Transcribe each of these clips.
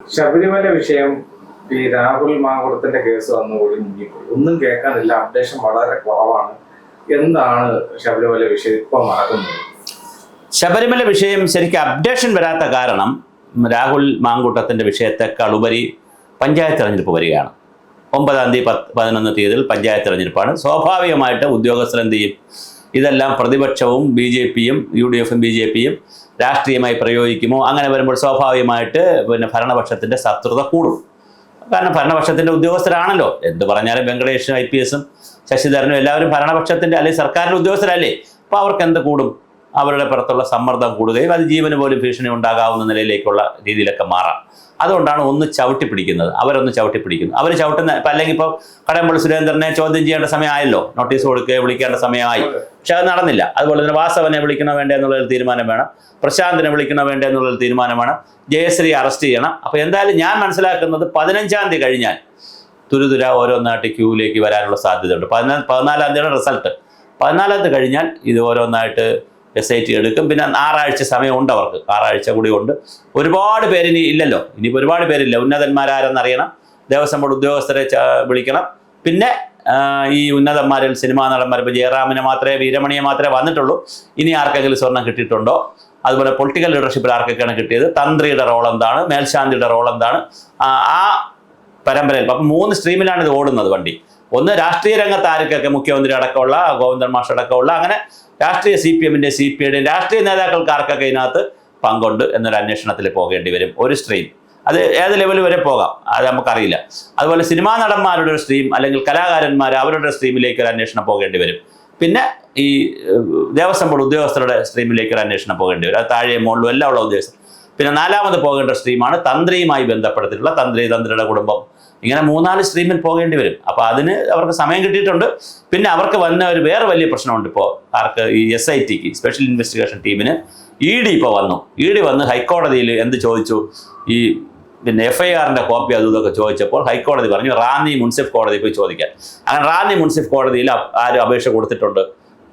ശബരിമല വിഷയം ഈ രാഹുൽ മാങ്കുളത്തിന്റെ കേസ് വന്നുകൂടി മുങ്ങിപ്പോയി. ഒന്നും കേൾക്കാനില്ല. അപ്ഡേഷൻ വളരെ കുറവാണ്. എന്താണ് ശബരിമല വിഷയം ഇപ്പൊ നടക്കുന്നത്? ശബരിമല വിഷയം ശരിക്കും അപ്ഡേഷൻ വരാത്ത കാരണം രാഹുൽ മാങ്കൂട്ടത്തിന്റെ വിഷയത്തെക്കാൾ ഉപരി പഞ്ചായത്ത് തെരഞ്ഞെടുപ്പ് വരികയാണ്. ഒമ്പതാം തീയതി പത്ത് പതിനൊന്ന് തീയതിയിൽ പഞ്ചായത്ത് തെരഞ്ഞെടുപ്പാണ്. സ്വാഭാവികമായിട്ട് ഉദ്യോഗസ്ഥർ എന്ത് ചെയ്യും? ഇതെല്ലാം പ്രതിപക്ഷവും ബി ജെ പിയും യു ഡി എഫും ബി ജെ പിയും രാഷ്ട്രീയമായി പ്രയോഗിക്കുമോ? അങ്ങനെ വരുമ്പോൾ സ്വാഭാവികമായിട്ട് പിന്നെ ഭരണപക്ഷത്തിന്റെ ശത്രുത കൂടും. കാരണം ഭരണപക്ഷത്തിന്റെ ഉദ്യോഗസ്ഥരാണല്ലോ. എന്ത് പറഞ്ഞാലും വെങ്കടേഷും ഐ പി എസും ശശിധരനും എല്ലാവരും ഭരണപക്ഷത്തിന്റെ അല്ലെങ്കിൽ സർക്കാരിന്റെ ഉദ്യോഗസ്ഥരല്ലേ? അപ്പോൾ അവർക്ക് എന്ത് കൂടും? അവരുടെ പുറത്തുള്ള സമ്മർദ്ദം കൂടുകയും അത് ജീവന് പോലും ഭീഷണി ഉണ്ടാകാവുന്ന നിലയിലേക്കുള്ള രീതിയിലൊക്കെ മാറാം. അതുകൊണ്ടാണ് ഒന്ന് ചവിട്ടി പിടിക്കുന്നത്. അവരൊന്ന് ചവിട്ടി പിടിക്കുന്നു. അവർ ചവിട്ടുന്ന ഇപ്പം അല്ലെങ്കിൽ ഇപ്പോൾ കടയമ്പള്ളി സുരേന്ദ്രനെ ചോദ്യം ചെയ്യേണ്ട സമയമായല്ലോ. നോട്ടീസ് കൊടുക്കുക വിളിക്കേണ്ട സമയമായി. പക്ഷെ അത് നടന്നില്ല. അതുപോലെ തന്നെ വാസവനെ വിളിക്കണോ വേണ്ട എന്നുള്ളൊരു തീരുമാനം വേണം. പ്രശാന്തിനെ വിളിക്കണോ വേണ്ട എന്നുള്ളൊരു തീരുമാനം വേണം. ജയശ്രീ അറസ്റ്റ് ചെയ്യണം. അപ്പോൾ എന്തായാലും ഞാൻ മനസ്സിലാക്കുന്നത് പതിനഞ്ചാം തീയതി കഴിഞ്ഞാൽ തുരുതുര ഓരോന്നായിട്ട് ക്യൂവിലേക്ക് വരാനുള്ള സാധ്യതയുണ്ട്. പതിനാ പതിനാലാം തീയതിയുടെ റിസൾട്ട്. പതിനാലാം തീയതി കഴിഞ്ഞാൽ ഇത് ഓരോന്നായിട്ട് എസ് ഐ ടി എടുക്കും. പിന്നെ ആറാഴ്ച സമയമുണ്ട് അവർക്ക്. ആറാഴ്ച കൂടി ഉണ്ട്. ഒരുപാട് പേര് ഇനി ഇല്ലല്ലോ. ഇനിയിപ്പോൾ ഒരുപാട് പേരില്ല. ഉന്നതന്മാരാരെന്നറിയണം. ദേവസ്വം ബോർഡ് ഉദ്യോഗസ്ഥരെ വിളിക്കണം. പിന്നെ ഈ ഉന്നതന്മാരിൽ സിനിമാ നടന്മാർ ഇപ്പോൾ ജയറാമിനെ മാത്രമേ വീരമണിയെ മാത്രമേ വന്നിട്ടുള്ളൂ. ഇനി ആർക്കെങ്കിലും സ്വർണം കിട്ടിയിട്ടുണ്ടോ? അതുപോലെ പൊളിറ്റിക്കൽ ലീഡർഷിപ്പിൽ ആർക്കൊക്കെയാണ് കിട്ടിയത്? തന്ത്രിയുടെ റോൾ എന്താണ്? മേൽശാന്തിയുടെ റോൾ എന്താണ്? ആ പരമ്പരയിൽ. അപ്പം മൂന്ന് സ്ട്രീമിലാണ് ഇത് ഓടുന്നത് വണ്ടി. ഒന്ന് രാഷ്ട്രീയ രംഗത്ത് ആർക്കൊക്കെ മുഖ്യമന്ത്രി അടക്കമുള്ള ഗോവിന്ദൻ മാഷ് അടക്കമുള്ള അങ്ങനെ രാഷ്ട്രീയ സി പി എമ്മിന്റെ സി പി ഐയുടെയും രാഷ്ട്രീയ നേതാക്കൾക്ക് ആർക്കൊക്കെ ഇതിനകത്ത് പങ്കുണ്ട് എന്നൊരു അന്വേഷണത്തിൽ പോകേണ്ടി വരും ഒരു സ്ട്രീം അത് ഏത് ലെവൽ വരെ പോകാം? അത് നമുക്കറിയില്ല. അതുപോലെ സിനിമാ നടന്മാരുടെ ഒരു സ്ട്രീം അല്ലെങ്കിൽ കലാകാരന്മാർ അവരുടെ സ്ട്രീമിലേക്ക് ഒരു അന്വേഷണം പോകേണ്ടി വരും. പിന്നെ ഈ ദേവസ്വം ബോർഡ് ഉദ്യോഗസ്ഥരുടെ സ്ട്രീമിലേക്ക് ഒരു അന്വേഷണം പോകേണ്ടി വരും. അത് താഴെ മുകളിലും എല്ലാം ഉള്ള ഉദ്യോഗസ്ഥർ. പിന്നെ നാലാമത് പോകേണ്ട സ്ട്രീമാണ് തന്ത്രിയുമായി ബന്ധപ്പെടുത്തിയിട്ടുള്ള തന്ത്രി തന്ത്രിയുടെ കുടുംബം. ഇങ്ങനെ മൂന്നാൽ സ്ട്രീമിൽ പോകേണ്ടി വരും. അപ്പോൾ അതിന് അവർക്ക് സമയം കിട്ടിയിട്ടുണ്ട്. പിന്നെ അവർക്ക് വന്ന ഒരു വേറെ വലിയ പ്രശ്നമുണ്ട് ഇപ്പോൾ ആർക്ക് ഈ എസ് ഐ ടിക്ക് സ്പെഷ്യൽ ഇൻവെസ്റ്റിഗേഷൻ ടീമിന് ഇ ഡി ഇപ്പോൾ വന്നു. ഇ ഡി വന്ന് ഹൈക്കോടതിയിൽ എന്ത് ചോദിച്ചു? ഈ പിന്നെ എഫ് ഐ ആറിന്റെ കോപ്പി അതും ഇതൊക്കെ ചോദിച്ചപ്പോൾ ഹൈക്കോടതി പറഞ്ഞു റാന്നി മുൻസിഫ് കോടതി പോയി ചോദിക്കാൻ അങ്ങനെ റാന്നി മുൻസിഫ് കോടതിയിൽ ആരും അപേക്ഷ കൊടുത്തിട്ടുണ്ട്.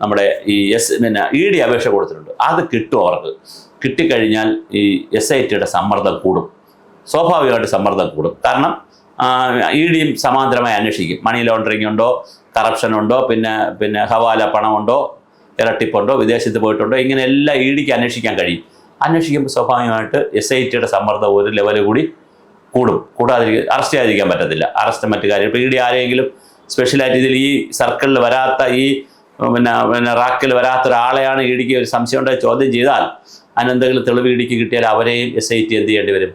നമ്മുടെ ഈ എസ് പിന്നെ ഇ ഡി അപേക്ഷ കൊടുത്തിട്ടുണ്ട്. അത് കിട്ടും അവർക്ക്. കിട്ടിക്കഴിഞ്ഞാൽ ഈ എസ് ഐ ടിയുടെ സമ്മർദ്ദം കൂടും. സ്വാഭാവികമായിട്ട് സമ്മർദ്ദം കൂടും. കാരണം ഇ ഡിയും സമാന്തരമായി അന്വേഷിക്കും. മണി ലോണ്ടറിങ് ഉണ്ടോ കറപ്ഷൻ ഉണ്ടോ പിന്നെ പിന്നെ ഹവാല പണമുണ്ടോ? ഇരട്ടിപ്പുണ്ടോ? വിദേശത്ത് പോയിട്ടുണ്ടോ? ഇങ്ങനെ എല്ലാം ഇ ഡിക്ക് അന്വേഷിക്കാൻ കഴിയും. അന്വേഷിക്കുമ്പോൾ സ്വാഭാവികമായിട്ട് എസ് ഐ ടിയുടെ സമ്മർദ്ദം ഒരു ലെവൽ കൂടി കൂടും. കൂടാതെ അറസ്റ്റ് ചെയ്യാതിരിക്കാൻ പറ്റത്തില്ല. അറസ്റ്റ് മറ്റു കാര്യം. ഇപ്പോൾ ഇ ഡി ആരെങ്കിലും സ്പെഷ്യലായിട്ട് ഇതിൽ ഈ സർക്കിളിൽ വരാത്ത ഈ പിന്നെ പിന്നെ റാക്കിൽ വരാത്ത ഒരാളെയാണ് ഇ ഡിക്ക് ഒരു സംശയം ഉണ്ടായി ചോദ്യം ചെയ്താൽ അതിനെന്തെങ്കിലും തെളിവ് ഇ ഡിക്ക് കിട്ടിയാൽ അവരെയും എസ് ഐ ടി എന്ത് ചെയ്യേണ്ടി വരും?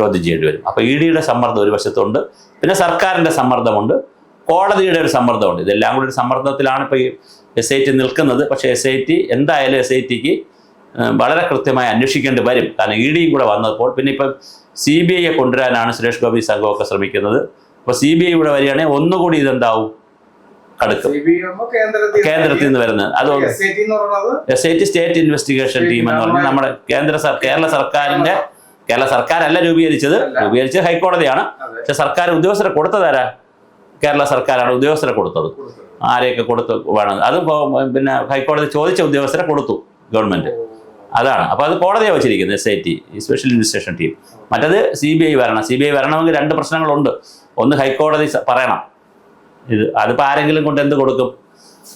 ചോദ്യം ചെയ്യേണ്ടി വരും. അപ്പോൾ ഇ ഡിയുടെ സമ്മർദ്ദം ഒരു വശത്തുണ്ട് പിന്നെ സർക്കാരിന്റെ സമ്മർദ്ദമുണ്ട് കോടതിയുടെ ഒരു സമ്മർദ്ദമുണ്ട്. ഇതെല്ലാം കൂടി ഒരു സമ്മർദ്ദത്തിലാണ് ഇപ്പോൾ ഈ എസ് ഐ ടി നിൽക്കുന്നത്. പക്ഷേ എസ് ഐ ടി എന്തായാലും എസ് ഐ ടിക്ക് വളരെ കൃത്യമായി അന്വേഷിക്കേണ്ടി വരും. കാരണം ഇ ഡിയും കൂടെ വന്നപ്പോൾ പിന്നെ ഇപ്പം സി ബി ഐയെ കൊണ്ടുവരാനാണ് സുരേഷ് ഗോപി സംഘമൊക്കെ ശ്രമിക്കുന്നത്. അപ്പോൾ സി ബി ഐ ഇവിടെ വരികയാണെങ്കിൽ ഒന്നുകൂടി ഇതെന്താവും? കടുക്കും. കേന്ദ്രത്തിൽ നിന്ന് വരുന്നത്. അത് S I T state investigation team എന്ന് പറഞ്ഞാൽ നമ്മുടെ കേന്ദ്ര കേരള സർക്കാരിന്റെ കേരള സർക്കാരല്ല രൂപീകരിച്ചത്. രൂപീകരിച്ചത് ഹൈക്കോടതിയാണ്. പക്ഷെ സർക്കാർ ഉദ്യോഗസ്ഥരെ കൊടുത്തതാരാ കേരള സർക്കാരാണ് ഉദ്യോഗസ്ഥരെ കൊടുത്തത്. ആരെയൊക്കെ കൊടുത്ത് വേണം. അത് പിന്നെ ഹൈക്കോടതി ചോദിച്ച ഉദ്യോഗസ്ഥരെ കൊടുത്തു ഗവൺമെന്റ്. അതാണ്. അപ്പോൾ അത് കോടതിയാണ് വെച്ചിരിക്കുന്നത് S I T special investigation team മറ്റത് സി ബി ഐ വരണം. സി ബി ഐ വരണമെങ്കിൽ രണ്ട് പ്രശ്നങ്ങളുണ്ട്. ഒന്ന് ഹൈക്കോടതി പറയണം. ഇത് അതിപ്പോൾ ആരെങ്കിലും കൊണ്ട് എന്ത് കൊടുക്കും?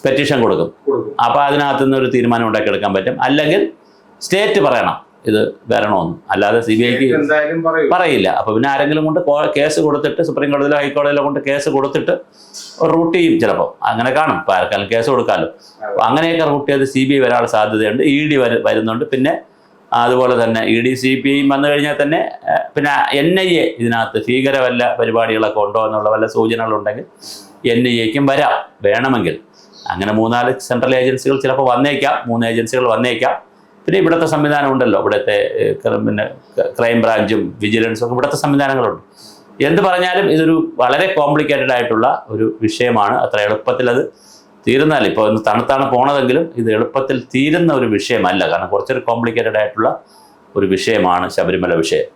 പെറ്റീഷൻ കൊടുക്കും. കൊടുക്കും. അപ്പോൾ അതിനകത്തുനിന്ന് ഒരു തീരുമാനം ഉണ്ടാക്കിയെടുക്കാൻ പറ്റും. അല്ലെങ്കിൽ സ്റ്റേറ്റ് പറയണം. ഇത് വരണമെന്ന്. അല്ലാതെ സി ബി ഐക്ക് പറയില്ല. അപ്പോൾ പിന്നെ ആരെങ്കിലും കൊണ്ട് കേസ് കൊടുത്തിട്ട് സുപ്രീം കോടതിയിലോ ഹൈക്കോടതിയിലോ കൊണ്ട് കേസ് കൊടുത്തിട്ട് റൂട്ട് ചെയ്യും ചിലപ്പോൾ അങ്ങനെ കാണും. ഇപ്പോൾ ആർക്കാലും കേസ് കൊടുക്കാലും. അപ്പോൾ അങ്ങനെയൊക്കെ റൂട്ട് ചെയ്ത് സി ബി ഐ വരാനുള്ള സാധ്യതയുണ്ട്. ഇ ഡി വരുന്നുണ്ട്. പിന്നെ അതുപോലെ തന്നെ ഇ ഡി സി പി ഐയും വന്നു കഴിഞ്ഞാൽ തന്നെ പിന്നെ എൻ ഐ എ ഇതിനകത്ത് ഭീകര വല്ല പരിപാടികളൊക്കെ ഉണ്ടോ എന്നുള്ള വല്ല സൂചനകളുണ്ടെങ്കിൽ എൻ ഐ എക്കും വരാം. വേണമെങ്കിൽ. അങ്ങനെ മൂന്നാൽ സെൻട്രൽ ഏജൻസികൾ ചിലപ്പോൾ വന്നേക്കാം. മൂന്ന് ഏജൻസികൾ വന്നേക്കാം. പിന്നെ ഇവിടുത്തെ സംവിധാനം ഉണ്ടല്ലോ. ഇവിടുത്തെ പിന്നെ ക്രൈം ബ്രാഞ്ചും വിജിലൻസും ഒക്കെ ഇവിടുത്തെ സംവിധാനങ്ങളുണ്ട്. എന്ത് പറഞ്ഞാലും ഇതൊരു വളരെ കോംപ്ലിക്കേറ്റഡ് ആയിട്ടുള്ള ഒരു വിഷയമാണ്. അത്ര എളുപ്പത്തിൽ അത് തീരുന്നാൽ ഇപ്പോൾ ഒന്ന് തണുത്താണ് പോണതെങ്കിലും ഇത് എളുപ്പത്തിൽ തീരുന്ന ഒരു വിഷയമല്ല. കാരണം കുറച്ചൊരു കോംപ്ലിക്കേറ്റഡ് ആയിട്ടുള്ള ഒരു വിഷയമാണ് ശബരിമല വിഷയം.